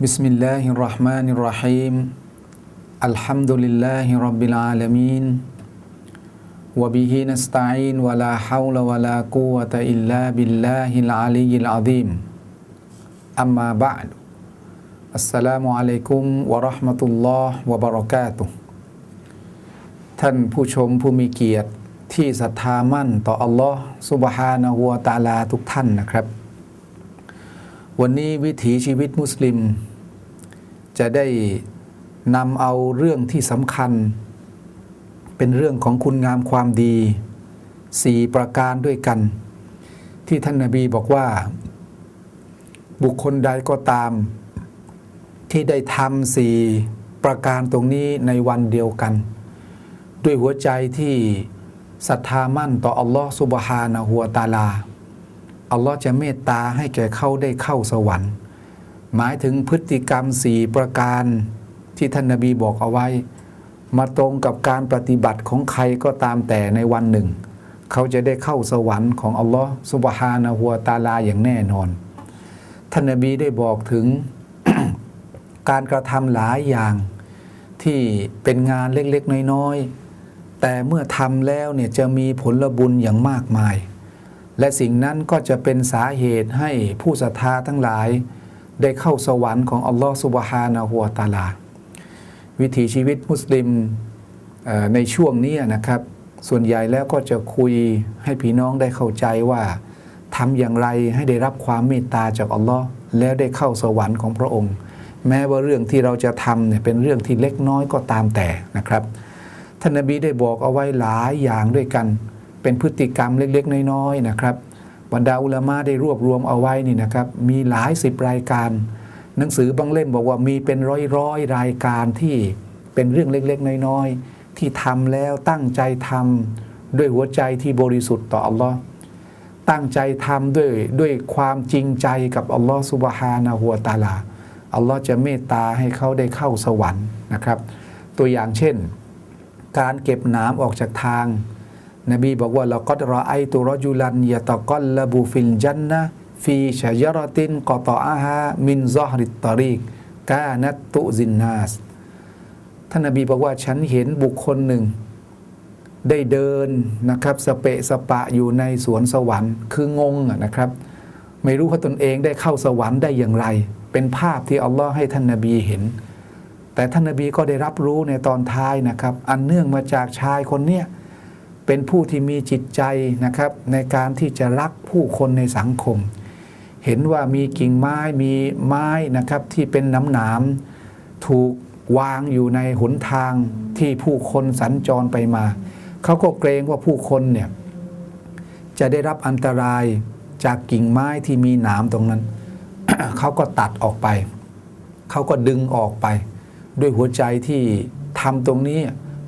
بسم الله الرحمن الرحيم الحمد لله رب العالمين وبه نستعين ولا حول ولا قوة إلا بالله العلي العظيم أما بعد السلام عليكم ورحمة الله وبركاته ท่านผู้ชมผู้มีเกียรติที่ศรัทธามั่นต่ออัลลอฮ์ซุบฮานะฮูวะตะอาลาทุกท่านนะครับ วันนี้วิถีชีวิตมุสลิม จะได้นำเอาเรื่องที่สำคัญ เป็นเรื่องของคุณงามความดีสี่ประการด้วยกัน ที่ท่านนาบีบอกว่า บุคคลใดก็ตาม ที่ได้ทำสี่ประการตรงนี้ในวันเดียวกัน ด้วยหัวใจที่ศรัทธามั่นต่ออัลลอฮ์สุบฮานะฮูวะตาลา อัลลอฮ์จะเมตตาให้แก่เขาได้เข้าสวรรค์ หมายถึงพฤติกรรมสี่ประการที่ท่านนาบีบอกเอาไว้ มาตรงกับการปฏิบัติของใครก็ตามแต่ในวันหนึ่ง เขาจะได้เข้าสวรรค์ของอัลลอฮ์สุบฮานะฮูวตาลาอย่างแน่นอน ท่านนาบีได้บอกถึงการกระทำหลายอย่างที่เป็นงานเล็กๆ น้อยๆ แต่เมื่อทำแล้วเนี่ยจะมีผลบุญอย่างมากมาย และสิ่งนั้นก็จะเป็นสาเหตุให้ผู้ศรัทธาทั้งหลาย ได้เข้าสวรรค์ของอัลลอฮฺสุบฮานะฮูวตาลา วิถีชีวิตมุสลิมในช่วงนี้นะครับ ส่วนใหญ่แล้วก็จะคุยให้พี่น้องได้เข้าใจว่าทำอย่างไรให้ได้รับความเมตตาจากอัลลอฮ์แล้วได้เข้าสวรรค์ของพระองค์ แม้ว่าเรื่องที่เราจะทำเนี่ยเป็นเรื่องที่เล็กน้อยก็ตามแต่นะครับ ท่านนบีได้บอกเอาไว้หลายอย่างด้วยกัน เป็นพฤติกรรมเล็กๆ น้อยๆนะครับบรรดาอุลามะได้รวบรวมเอาไว้นี่นะครับมีหลายสิบรายการ หนังสือบางเล่มบอกว่ามีเป็นร้อยๆรายการที่เป็นเรื่องเล็กๆ น้อยๆที่ทำแล้วตั้งใจทำด้วยหัวใจที่บริสุทธิ์ต่ออัลลอฮ์ตั้งใจทำด้วยด้วยความจริงใจกับอัลลอฮ์สุบฮานะฮูวตาลาอัลลอฮ์จะเมตตาให้เขาได้เข้าสวรรค์นะครับ ตัวอย่างเช่น การเก็บหนามออกจากทาง นบีบอกว่าเราก็รอไอตุรจุลันยะตะกอลลบูฟิลจันนะฟีชะยรตินกอตออาฮามินซอฮริตตรีกกานัตตุซินนาสท่านนบีบอกว่าฉันเห็นบุคคลหนึ่ง ได้เดินนะครับสเปะสปะอยู่ในสวนสวรรค์ คืองงนะครับ ไม่รู้ว่าตนเองได้เข้าสวรรค์ได้อย่างไร เป็นภาพที่อัลลอฮ์ให้ท่านนาบีเห็น แต่ท่านนาบีก็ได้รับรู้ในตอนท้ายนะครับ อันเนื่องมาจากชายคนเนี้ย เป็นผู้ที่มีจิตใจนะครับ ในการที่จะรักผู้คนในสังคม เห็นว่ามีกิ่งไม้มีไม้นะครับที่เป็นน้ำหนามถูกวางอยู่ในหนทางที่ผู้คนสัญจรไปมา เขาก็เกรงว่าผู้คนเนี่ยจะได้รับอันตรายจากกิ่งไม้ที่มีหนามตรงนั้น เขาก็ตัดออกไป เขาก็ดึงออกไป ด้วยหัวใจที่ทำตรงนี้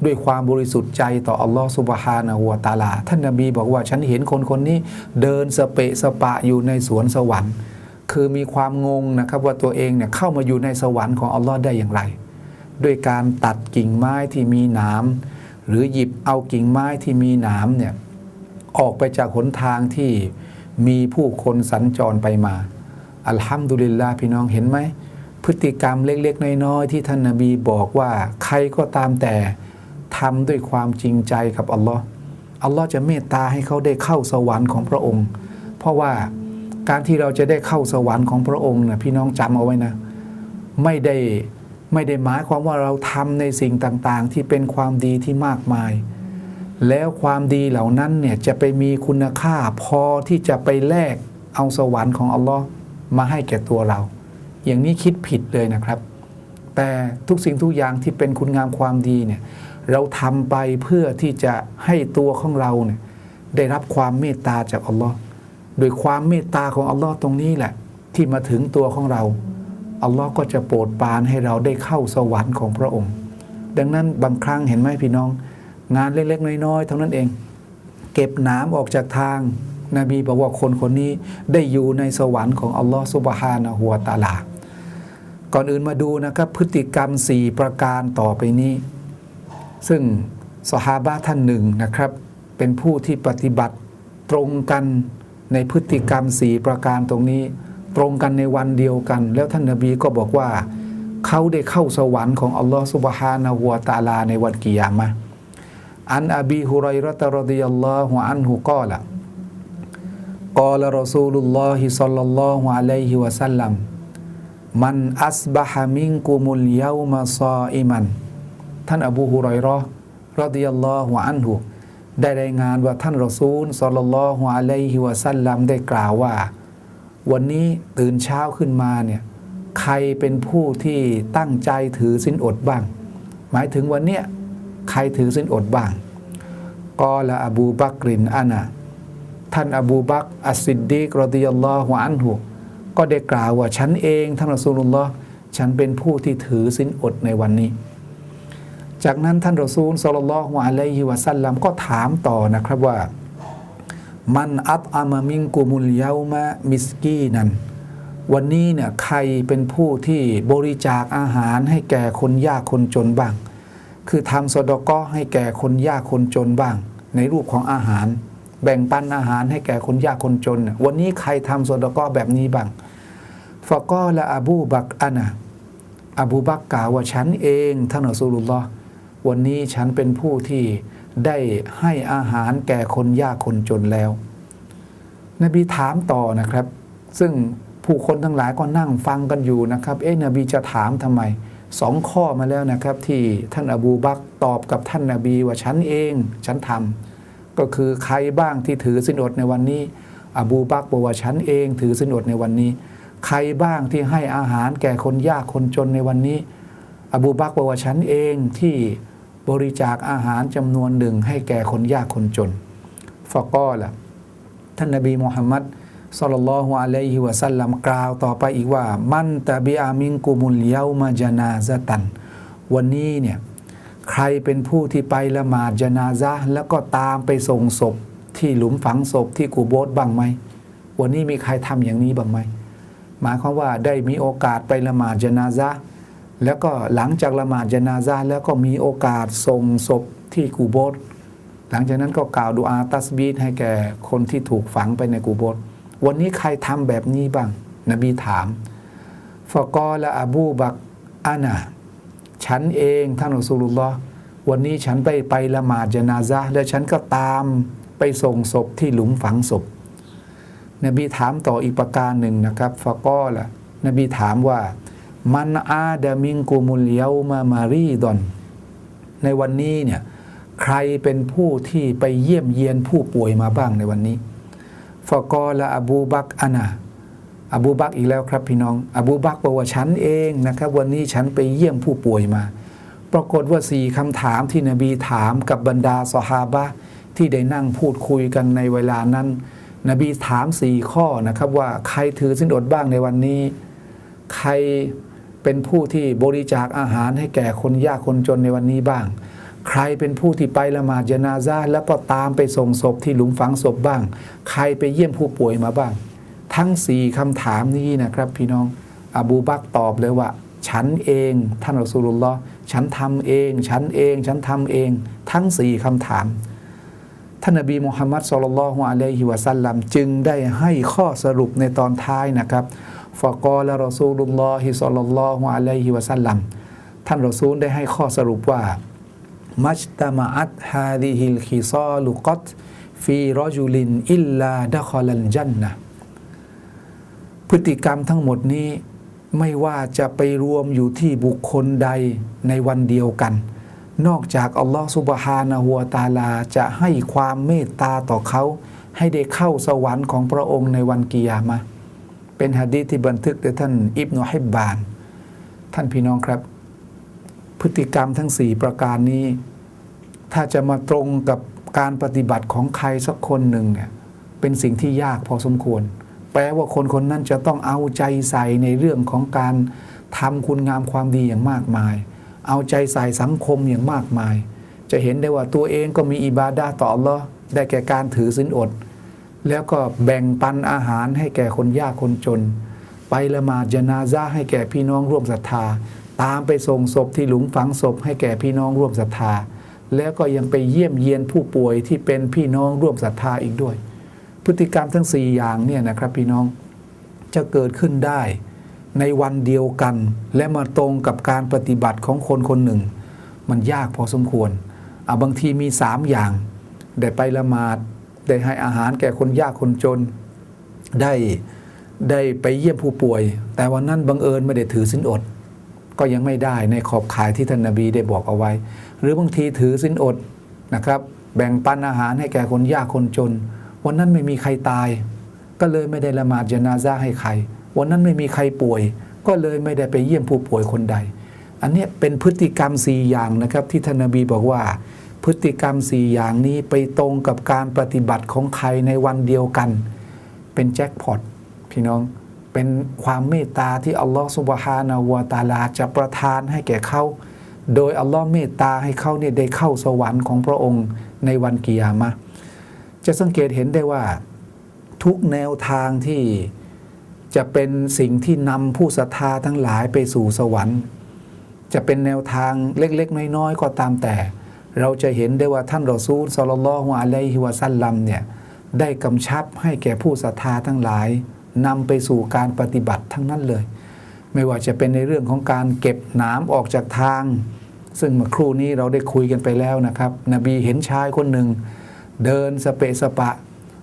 ด้วยความบริสุทธิ์ใจต่ออัลลอฮฺสุบฮานะฮูวตาลา ท่านนบีบอกว่าฉันเห็นคนคนนี้เดินสเปะสปะอยู่ในสวนสวรรค์ คือมีความงงนะครับว่าตัวเองเนี่ยเข้ามาอยู่ในสวรรค์ของอัลลอฮ์ได้อย่างไร ด้วยการตัดกิ่งไม้ที่มีหนามหรือหยิบเอากิ่งไม้ที่มีหนามเนี่ยออกไปจากหนทางที่มีผู้คนสัญจรไปมา อัลฮัมดุลิลลาห์พี่น้องเห็นไหมพฤติกรรมเล็กๆน้อยๆที่ท่านนาบีบอกว่าใครก็ตามแต่ ทำด้วยความจริงใจกับอัลลอฮ์อัลลอฮ์จะเมตตาให้เขาได้เข้าสวรรค์ของพระองค์ เพราะว่าการที่เราจะได้เข้าสวรรค์ของพระองค์นะพี่น้องจำเอาไว้นะ ไม่ได้ไม่ได้หมายความว่าเราทำในสิ่งต่างๆ ที่เป็นความดีที่มากมาย แล้วความดีเหล่านั้นเนี่ยจะไปมีคุณค่าพอที่จะไปแลกเอาสวรรค์ของอัลลอฮ์มาให้แก่ตัวเรา อย่างนี้คิดผิดเลยนะครับ แต่ทุกสิ่งทุกอย่างที่เป็นคุณงามความดีเนี่ย เราทำไปเพื่อที่จะให้ตัวของเราเนี่ยได้รับความเมตตาจากอัลลอฮ์โดยความเมตตาของอัลลอฮ์ตรงนี้แหละ ที่มาถึงตัวของเราอัลลอฮ์ก็จะโปรดปรานให้เราได้เข้าสวรรค์ของพระองค์ ดังนั้นบางครั้งเห็นไหมพี่น้อง งานเล็กๆ น้อยๆเท่านั้นเอง เก็บน้ำออกจากทางนบีบอกว่าคนคนนี้ได้อยู่ในสวรรค์ของอัลลอฮ์สุบฮานะฮัวตาลา ก่อนอื่นมาดูนะครับพฤติกรรม 4 ประการต่อไปนี้ ซึ่งสหาบะท่านหนึ่งนะครับ เป็นผู้ที่ปฏิบัติตรงกันในพฤติกรรม4ประการตรงนี้ ตรงกันในวันเดียวกัน แล้วท่านนบีก็บอกว่า เขาได้เข้าสวรรค์ของอัลลอฮฺสุบฮานะฮูวตาลาในวันกิยามะอันอบีฮุไรระตรดิยัลลอฮุอันฮุกอละกอลรอซูลุลลอฮิศ็อลลัลลอฮุอะลัยฮิวะสัลลัมมันอัสบะฮะมินกุมุลยามาซออิมัน ท่านอบูฮุไรเราะห์รอดิยัลลอฮุอันฮุได้รายงานว่าท่านรอซูลศ็อลลัลลอฮุอะลัยฮิวะสัลลัมได้กล่าวว่า วันนี้ตื่นเช้าขึ้นมาเนี่ยใครเป็นผู้ที่ตั้งใจถือสินอดบ้าง หมายถึงวันเนี้ยใครถือสินอดบ้างกอละอบูบักรินอานะท่านอบูบักอัสซิดดีกรอดิยัลลอฮุอันฮุก็ได้กล่าวว่าฉันเองท่านรอซูลุลลอฮ์ฉันเป็นผู้ที่ถือสินอดในวันนี้ จากนั้นท่านรอซูลสัลลัลลอฮุอะลัยฮิวะสัลลัมก็ถามต่อนะครับว่า มันอัตอามามิงกุมุลเยามามิสกีนันวันนี้เนี่ยใครเป็นผู้ที่บริจาคอาหารให้แก่คนยากคนจนบ้าง คือทำสดก็ให้แก่คนยากคนจนบ้าง ในรูปของอาหาร แบ่งปันอาหารให้แก่คนยากคนจนน่ะวันนี้ใครทำสดก็แบบนี้บ้างฟะกอละอบูบักอานะอบูบักกล่าวว่าฉันเองท่านอัสูลุลลอฮ์ วันนี้ฉันเป็นผู้ที่ได้ให้อาหารแก่คนยากคนจนแล้ว นบีถามต่อนะครับ ซึ่งผู้คนทั้งหลายก็นั่งฟังกันอยู่นะครับ เอ๊ะนบีจะถามทำไมสองข้อมาแล้วนะครับ ที่ท่านอบูบักตอบกับท่านนาบีว่าฉันเอง ฉันทำก็คือใครบ้างที่ถือสินอดในวันนี้ อบูบักบอกว่าฉันเองถือสินอดในวันนี้ ใครบ้างที่ให้อาหารแก่คนยากคนจนในวันนี้ อบูบักบอกว่าฉันเองที่บริจาคอาหารจำนวนหนึ่งให้แก่คนยากคนจนฟะกอละท่านนบีมุฮัมมัดสัลลัลลอฮุอะลัยฮิวะสัลลัมกล่าวต่อไปอีกว่า มันตะบิอามิงกุมุลเยามาจนาซะตัน วันนี้เนี่ยใครเป็นผู้ที่ไปละหมาดจนาซะแล้วก็ตามไปส่งศพที่หลุมฝังศพที่กูโบสบ้างไหม วันนี้มีใครทำอย่างนี้บ้างไหม หมายความว่าได้มีโอกาสไปละหมาดจนาซะ แล้วก็หลังจากละหมาดจานาซะห์แล้วก็มีโอกาสส่งศพที่กูโบสหลังจากนั้นก็กล่าวดูอาตัสบีดให้แก่คนที่ถูกฝังไปในกูโบสวันนี้ใครทำแบบนี้บ้าง นบีถามฟะกอละอบูบักอานะฉันเองท่านอัสูลุลลอฮ์วันนี้ฉันไปไปละหมาดจนาซะห์แล้วฉันก็ตามไปส่งศพที่หลุมฝังศพ นบีถามต่ออีกประการหนึ่งนะครับฟะกอละนบีถามว่า มันอาดามิงกูมุลเยามามารีดอน ในวันนี้เนี่ยใครเป็นผู้ที่ไปเยี่ยมเยียนผู้ป่วยมาบ้างในวันนี้ฟกอละอบูบักอานาอบูบักอีกแล้วครับพี่น้อง อบูบักบอกว่าฉันเองนะครับ วันนี้ฉันไปเยี่ยมผู้ป่วยมา ปรากฏว่าสี่คำถามที่นบีถามกับบรรดาสหาบะที่ได้นั่งพูดคุยกันในเวลานั้น นบีถามสี่ข้อนะครับว่าใครถือสินอดบ้างในวันนี้ ใคร เป็นผู้ที่บริจาคอาหารให้แก่คนยากคนจนในวันนี้บ้าง ใครเป็นผู้ที่ไปละหมาดจนาซาแล้วก็ตามไปส่งศพที่หลุมฝังศพบ้าง ใครไปเยี่ยมผู้ป่วยมาบ้าง ทั้งสี่คำถามนี้นะครับ พี่น้องอบูบักตอบเลยว่า ฉันเองท่านอัสูลุลลอฮ์ฉันทำเอง ฉันเอง ฉันทำเอง ทั้งสี่คำถามท่านนบีมุฮัมมัดสุลลัลลอฮุอะลัยฮิวะสัลลัมจึงได้ให้ข้อสรุปในตอนท้ายนะครับ ฟะกอละรอซูลุลลอฮิสัลลัลลอฮุอะลัยฮิวะสัลลัมท่านรอซูลได้ให้ข้อสรุปว่า มัจตมาอัตฮาดิฮิลคิซอลุกัตฟีรอจุลินอิลลาดะคอลันจันนะพฤติกรรมทั้งหมดนี้ไม่ว่าจะไปรวมอยู่ที่บุคคลใดในวันเดียวกัน นอกจากอัลลอฮฺสุบฮานะฮัวตาลาจะให้ความเมตตาต่อเขา ให้ได้เข้าสวรรค์ของพระองค์ในวันกิยามะห์ เป็นฮะดีที่บันทึกโดยท่านอิบนุฮิบบาน ท่านพี่น้องครับ พฤติกรรมทั้งสี่ประการนี้ ถ้าจะมาตรงกับการปฏิบัติของใครสักคนหนึ่งเนี่ยเป็นสิ่งที่ยากพอสมควร แปลว่าคนคนนั้นจะต้องเอาใจใส่ในเรื่องของการทำคุณงามความดีอย่างมากมาย เอาใจใส่สังคมอย่างมากมาย จะเห็นได้ว่าตัวเองก็มีอิบาดาต่ออัลลอฮ์ได้แก่การถือศีลอด แล้วก็แบ่งปันอาหารให้แก่คนยากคนจน ไปละหมาดจนาซาให้แก่พี่น้องร่วมศรัทธา ตามไปส่งศพที่หลุมฝังศพให้แก่พี่น้องร่วมศรัทธา แล้วก็ยังไปเยี่ยมเยียนผู้ป่วยที่เป็นพี่น้องร่วมศรัทธาอีกด้วย พฤติกรรมทั้ง 4 อย่างเนี่ยนะครับพี่น้องจะเกิดขึ้นได้ ในวันเดียวกัน และมาตรงกับการปฏิบัติของคนคนหนึ่ง มันยากพอสมควรอะบางทีมีสามอย่าง ได้ไปละหมาด ได้ให้อาหารแก่คนยากคนจน ได้ได้ไปเยี่ยมผู้ป่วย แต่วันนั้นบังเอิญไม่ได้ถือสินอด ก็ยังไม่ได้ในขอบข่ายที่ท่านนาบีได้บอกเอาไว้ หรือบางทีถือสินอดนะครับ แบ่งปันอาหารให้แก่คนยากคนจน วันนั้นไม่มีใครตาย ก็เลยไม่ได้ละหมาดจนาซาให้ใคร วันนั้นไม่มีใครป่วย ก็เลยไม่ได้ไปเยี่ยมผู้ป่วยคนใด อันนี้เป็นพฤติกรรมสี่อย่างนะครับที่ท่านนบีบอกว่า พฤติกรรมสี่อย่างนี้ไปตรงกับการปฏิบัติของใครในวันเดียวกัน เป็นแจ็คพอตพี่น้องเป็นความเมตตาที่อัลลอฮฺสุบฮานาวะตาลาจะประทานให้แก่เขาโดยอัลลอฮ์เมตตาให้เขาเนี่ยได้เข้าสวรรค์ของพระองค์ในวันกิยามะจะสังเกตเห็นได้ว่าทุกแนวทางที่จะเป็นสิ่งที่นำผู้ศรัทธาทั้งหลายไปสู่สวรรค์ จะเป็นแนวทางเล็กๆ น้อยๆ ก็ตามแต่ เราจะเห็นได้ว่าท่านรอซูลสลลลลอฮุอะลัยฮิวะซัลลัมเนี่ยได้กำชับให้แก่ผู้ศรัทธาทั้งหลายนำไปสู่การปฏิบัติทั้งนั้นเลย ไม่ว่าจะเป็นในเรื่องของการเก็บหนามออกจากทาง ซึ่งเมื่อครู่นี้เราได้คุยกันไปแล้วนะครับ นบีเห็นชายคนหนึ่ง เดินสเปะสปะ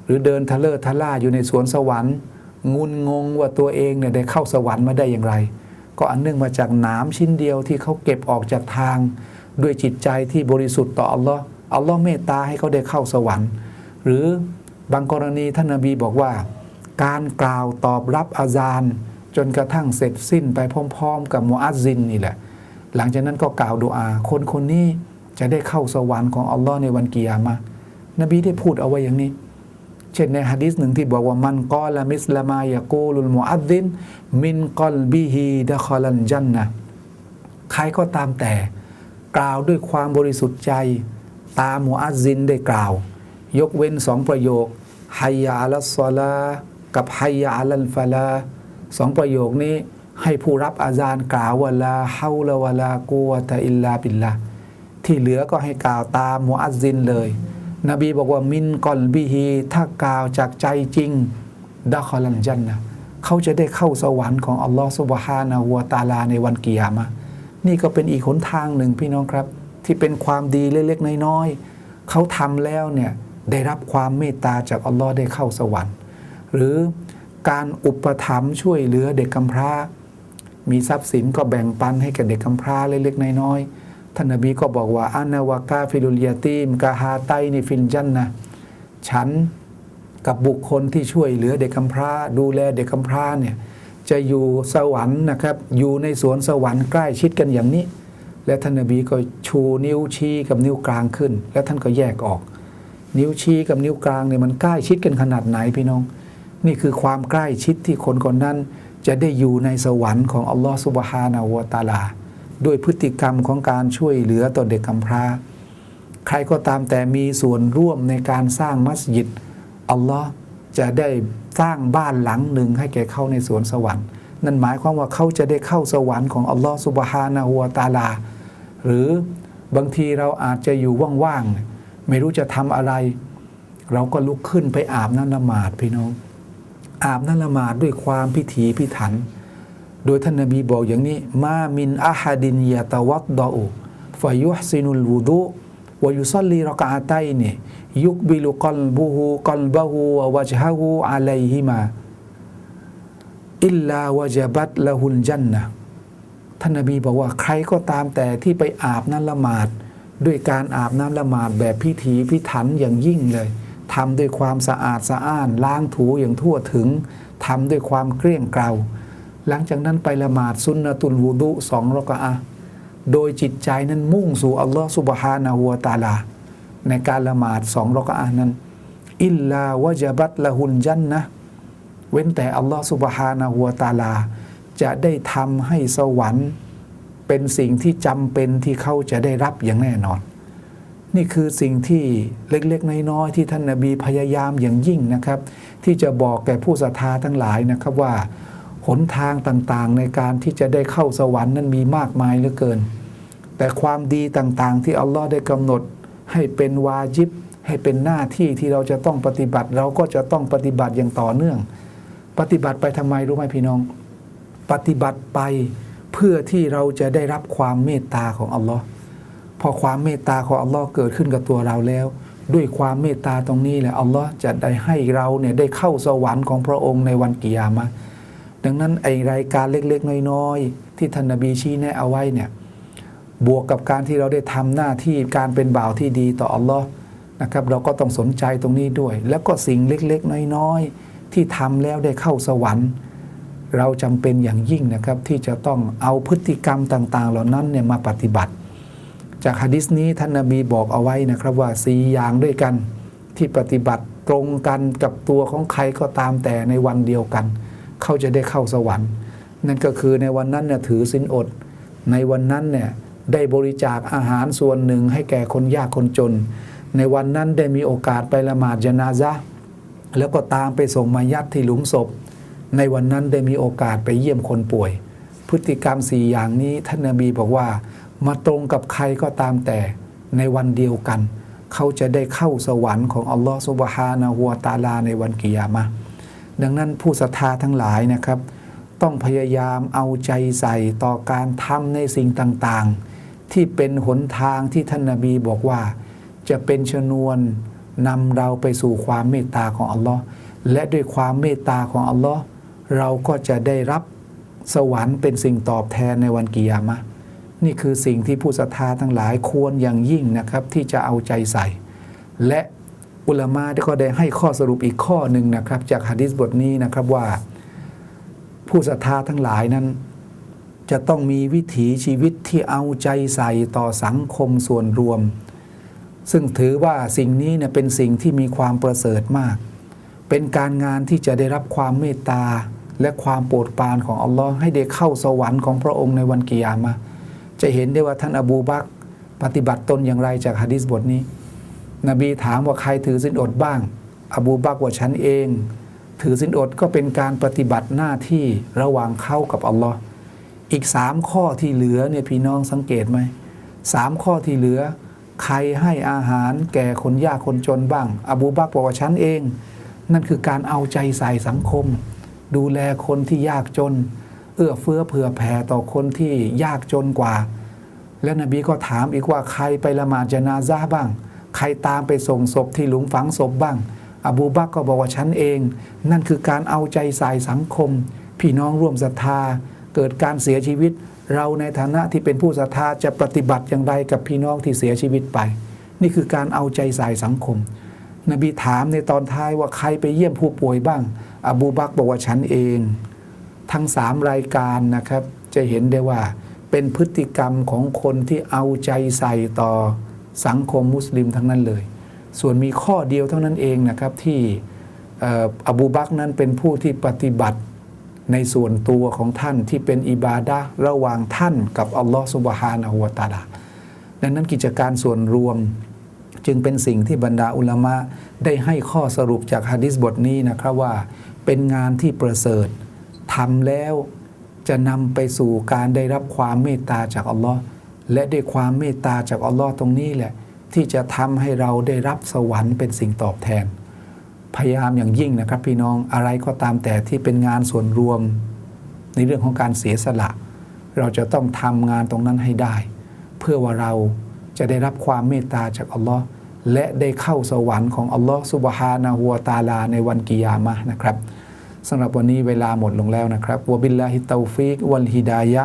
หรือเดินทะเลอร์ทะล่าอยู่ในสวนสวรรค์งุนงงว่าตัวเองเนี่ยได้เข้าสวรรค์มาได้อย่างไร ก็อันเนื่องมาจากหนามชิ้นเดียวที่เขาเก็บออกจากทาง ด้วยจิตใจที่บริสุทธิ์ต่ออัลลอฮ์อัลลอฮ์เมตตาให้เขาได้เข้าสวรรค์ หรือบางกรณีท่านนบีบอกว่า การกล่าวตอบรับอาซานจนกระทั่งเสร็จสิ้นไปพร้อม ๆ กับมูอัซซินนี่แหละ หลังจากนั้นก็กล่าวดุอา คนคนนี้จะได้เข้าสวรรค์ของอัลลอฮ์ในวันกิยามะนบีได้พูดเอาไว้อย่างนี้ เช่นในฮะดิษหนึ่งที่บอกว่ามันกอละมิสลามายะกูลุลมุอัดดินมินกอลบิฮีดะคอลันจันนะใครก็ตามแต่ กล่าวด้วยความบริสุทธิ์ใจ ตามมุอัซินได้กล่าว ยกเว้นสองประโยคฮัยยาอัลสซอลากับฮัยยาอัลฟาลาสองประโยคนี้ให้ผู้รับอาจารย์กล่าวว่าลาฮาลาวลากูวตะอิลลาบิลลาที่เหลือก็ให้กล่าวตามมุอัซซินเลย นบีบอกว่ามินกอลบิฮีถ้ากล่าวจากใจจริงดะคอลันจันนะเขาจะได้เข้าสวรรค์ของอัลลอฮฺสุบฮานะฮูวตาลาในวันกิยามะ นี่ก็เป็นอีกหนทางหนึ่งพี่น้องครับ ที่เป็นความดีเล็กๆน้อยๆเขาทำแล้วเนี่ยได้รับความเมตตาจากอัลลอฮ์ได้เข้าสวรรค์ หรือการอุปถัมภ์ช่วยเหลือเด็กกำพร้า มีทรัพย์สินก็แบ่งปันให้กับเด็กกำพร้าเล็กๆน้อยๆท่านนบีก็บอกว่าอานาวากาฟิลุลยาตีมกาฮาไตในฟินจันนะฉันกับบุคคลที่ช่วยเหลือเด็กกำพร้า ดูแลเด็กกำพร้าเนี่ย จะอยู่สวรรค์นะครับ อยู่ในสวนสวรรค์ใกล้ชิดกันอย่างนี้ และท่านนบีก็ชูนิ้วชี้กับนิ้วกลางขึ้น แล้วท่านก็แยกออก นิ้วชี้กับนิ้วกลางเนี่ยมันใกล้ชิดกันขนาดไหนพี่น้อง นี่คือความใกล้ชิดที่คนคนนั้น จะได้อยู่ในสวรรค์ของอัลลอฮฺสุบฮานาวะตาลา ด้วยพฤติกรรมของการช่วยเหลือต่อเด็กกำพร้า ใครก็ตามแต่มีส่วนร่วมในการสร้างมัสยิดอัลลอฮ์ จะได้สร้างบ้านหลังหนึ่งให้แก่เขาในสวนสวรรค์ นั่นหมายความว่าเขาจะได้เข้าสวรรค์ของอัลลอฮ์สุบฮานะฮูวตาลา หรือบางทีเราอาจจะอยู่ว่างๆไม่รู้จะทำอะไร เราก็ลุกขึ้นไปอาบน้ำละหมาดพี่น้อง อาบน้ำละหมาดด้วยความพิถีพิถัน โดยท่านนบีบอกอย่างนี้ มามินอาฮัดินยาตะวัดดออุฟยุฮซินุลวูดุ วายุซัลลีรอกาตัยเนยุกบิลุกลบูฮูกลบะฮูวะวะจฮะฮูอะลัยฮิมาอิลลาวะจบัตละหุลจันนะท่านนบีบอกว่าใครก็ตามแต่ที่ไปอาบน้ำละหมาด ด้วยการอาบน้ำละหมาดแบบพิถีพิถันอย่างยิ่งเลยทำด้วยความสะอาดสะอ้านล้างถูอย่างทั่วถึงทำด้วยความเกลี้ยงเกลาหลังจากนั้นไปละหมาดซุนนะตุลวูดุสองรอกะอะ โดยจิตใจนั้นมุ่งสู่อัลลอฮฺสุบฮานะฮูวตาลา ในการละหมาดสองรอกอะห์นั้น อิลลาวะจบัตละหุนจันนะเว้นแต่อัลลอฮฺสุบฮานะฮูวตาลา จะได้ทำให้สวรรค์ เป็นสิ่งที่จำเป็นที่เขาจะได้รับอย่างแน่นอน นี่คือสิ่งที่เล็กๆน้อยๆที่ท่านนาบีพยายามอย่างยิ่งนะครับ ที่จะบอกแก่ผู้ศรัทธาทั้งหลายนะครับว่า หนทางต่างๆ ในการที่จะได้เข้าสวรรค์นั้นมีมากมายเหลือเกิน แต่ความดีต่างๆ ที่อัลลอฮ์ได้กำหนด ให้เป็นวาจิบ ให้เป็นหน้าที่ที่เราจะต้องปฏิบัติ เราก็จะต้องปฏิบัติอย่างต่อเนื่อง ปฏิบัติไปทำไมรู้ไหมพี่น้อง ปฏิบัติไปเพื่อที่เราจะได้รับความเมตตาของอัลลอฮ์พอความเมตตาของอัลลอฮ์เกิดขึ้นกับตัวเราแล้ว ด้วยความเมตตาตรงนี้แหละอัลลอฮ์จะได้ให้เราเนี่ยได้เข้าสวรรค์ของพระองค์ในวันกิยามะ ดังนั้นไอรายการเล็กๆ น้อยๆ ที่ท่านนบีชี้แนะเอาไว้เนี่ยบวกกับการที่เราได้ทำหน้าที่การเป็นบ่าวที่ดีต่ออัลลอฮ์นะครับเราก็ต้องสนใจตรงนี้ด้วย แล้วก็สิ่งเล็กๆ น้อยๆ ที่ทำแล้วได้เข้าสวรรค์ เราจำเป็นอย่างยิ่งนะครับที่จะต้องเอาพฤติกรรมต่าง ๆ เหล่านั้นเนี่ยมาปฏิบัติ จากฮะดิษนี้ท่านนบีบอกเอาไว้นะครับว่าสีอย่างด้วยกันที่ปฏิบัติตรงกันกับตัวของใครก็ตามแต่ในวันเดียวกัน เขาจะได้เข้าสวรรค์ นั่นก็คือในวันนั้นเนี่ยถือสินอด ในวันนั้นเนี่ยได้บริจาคอาหารส่วนหนึ่งให้แก่คนยากคนจน ในวันนั้นได้มีโอกาสไปละหมาดจนาซะแล้วก็ตามไปส่งมายัดที่หลุมศพ ในวันนั้นได้มีโอกาสไปเยี่ยมคนป่วย พฤติกรรมสี่อย่างนี้ท่านนบีบอกว่า มาตรงกับใครก็ตามแต่ในวันเดียวกัน เขาจะได้เข้าสวรรค์ของอัลลอฮฺสุบฮานะฮัวตาลาในวันกิยามะ ดังนั้นผู้ศรัทธาทั้งหลายนะครับ ต้องพยายามเอาใจใส่ต่อการทำในสิ่งต่างๆ ที่เป็นหนทางที่ท่านนาบีบอกว่า จะเป็นชนวนนำเราไปสู่ความเมตตาของอัลลอฮ์และด้วยความเมตตาของอัลลอฮ์เราก็จะได้รับสวรรค์เป็นสิ่งตอบแทนในวันกิยามะนี่คือสิ่งที่ผู้ศรัทธาทั้งหลายควรอย่างยิ่งนะครับ ที่จะเอาใจใส่ และ อุลามาก็ได้ให้ข้อสรุปอีกข้อหนึ่งนะครับ จากฮะดิษบทนี้นะครับว่า ผู้ศรัทธาทั้งหลายนั้น จะต้องมีวิถีชีวิตที่เอาใจใส่ต่อสังคมส่วนรวม ซึ่งถือว่าสิ่งนี้เนี่ยเป็นสิ่งที่มีความประเสริฐมาก เป็นการงานที่จะได้รับความเมตตาและความโปรดปรานของอัลลอฮ์ให้ได้เข้าสวรรค์ของพระองค์ในวันกิยามะจะเห็นได้ว่าท่านอบูบักปฏิบัติตนอย่างไรจากฮะดิษบทนี้ นบีถามว่าใครถือสินอดบ้าง อบูบักว่าฉันเอง ถือสินอดก็เป็นการปฏิบัติหน้าที่ระหว่างเขากับอัลลอฮ์อีกสามข้อที่เหลือเนี่ยพี่น้องสังเกตไหมสามข้อที่เหลือ ใครให้อาหารแก่คนยากคนจนบ้าง อบูบักบอกว่าฉันเอง นั่นคือการเอาใจใส่สังคม ดูแลคนที่ยากจน เอื้อเฟื้อเผื่อแผ่ต่อคนที่ยากจนกว่า และนบีก็ถามอีกว่าใครไปละหมาดจนาซาบ้าง ใครตามไปส่งศพที่หลุมฝังศพบ้าง อบูบักก็บอกว่าฉันเอง นั่นคือการเอาใจใส่สังคม พี่น้องร่วมศรัทธา เกิดการเสียชีวิต เราในฐานะที่เป็นผู้ศรัทธาจะปฏิบัติอย่างไรกับพี่น้องที่เสียชีวิตไป นี่คือการเอาใจใส่สังคม นบีถามในตอนท้ายว่าใครไปเยี่ยมผู้ป่วยบ้าง อบูบักบอกว่าฉันเอง ทั้งสามรายการนะครับจะเห็นได้ว่าเป็นพฤติกรรมของคนที่เอาใจใส่ต่อ สังคมมุสลิมทั้งนั้นเลย ส่วนมีข้อเดียวเท่านั้นเองนะครับที่ออบูบักนั้นเป็นผู้ที่ปฏิบัติในส่วนตัวของท่านที่เป็นอิบาดะระหว่างท่านกับอัลลอฮฺสุบฮานะฮูวตาลาดังนั้นกิจการส่วนรวมจึงเป็นสิ่งที่บรรดาอุลามะได้ให้ข้อสรุปจากฮะดิษบทนี้นะครับว่าเป็นงานที่ประเสริฐทำแล้วจะนำไปสู่การได้รับความเมตตาจากอัลลอฮ์ และด้วยความเมตตาจากอัลลอฮ์ตรงนี้แหละ ที่จะทำให้เราได้รับสวรรค์เป็นสิ่งตอบแทน พยายามอย่างยิ่งนะครับ พี่น้องอะไรก็ตามแต่ที่เป็นงานส่วนรวม ในเรื่องของการเสียสละ เราจะต้องทำงานตรงนั้นให้ได้ เพื่อว่าเราจะได้รับความเมตตาจากอัลลอฮ์และได้เข้าสวรรค์ของอัลลอฮ์สุบฮานะฮูวตาลาในวันกิยามะนะครับสำหรับวันนี้เวลาหมดลงแล้วนะครับวบิลลาฮิตตฟิกวัลฮิดายะ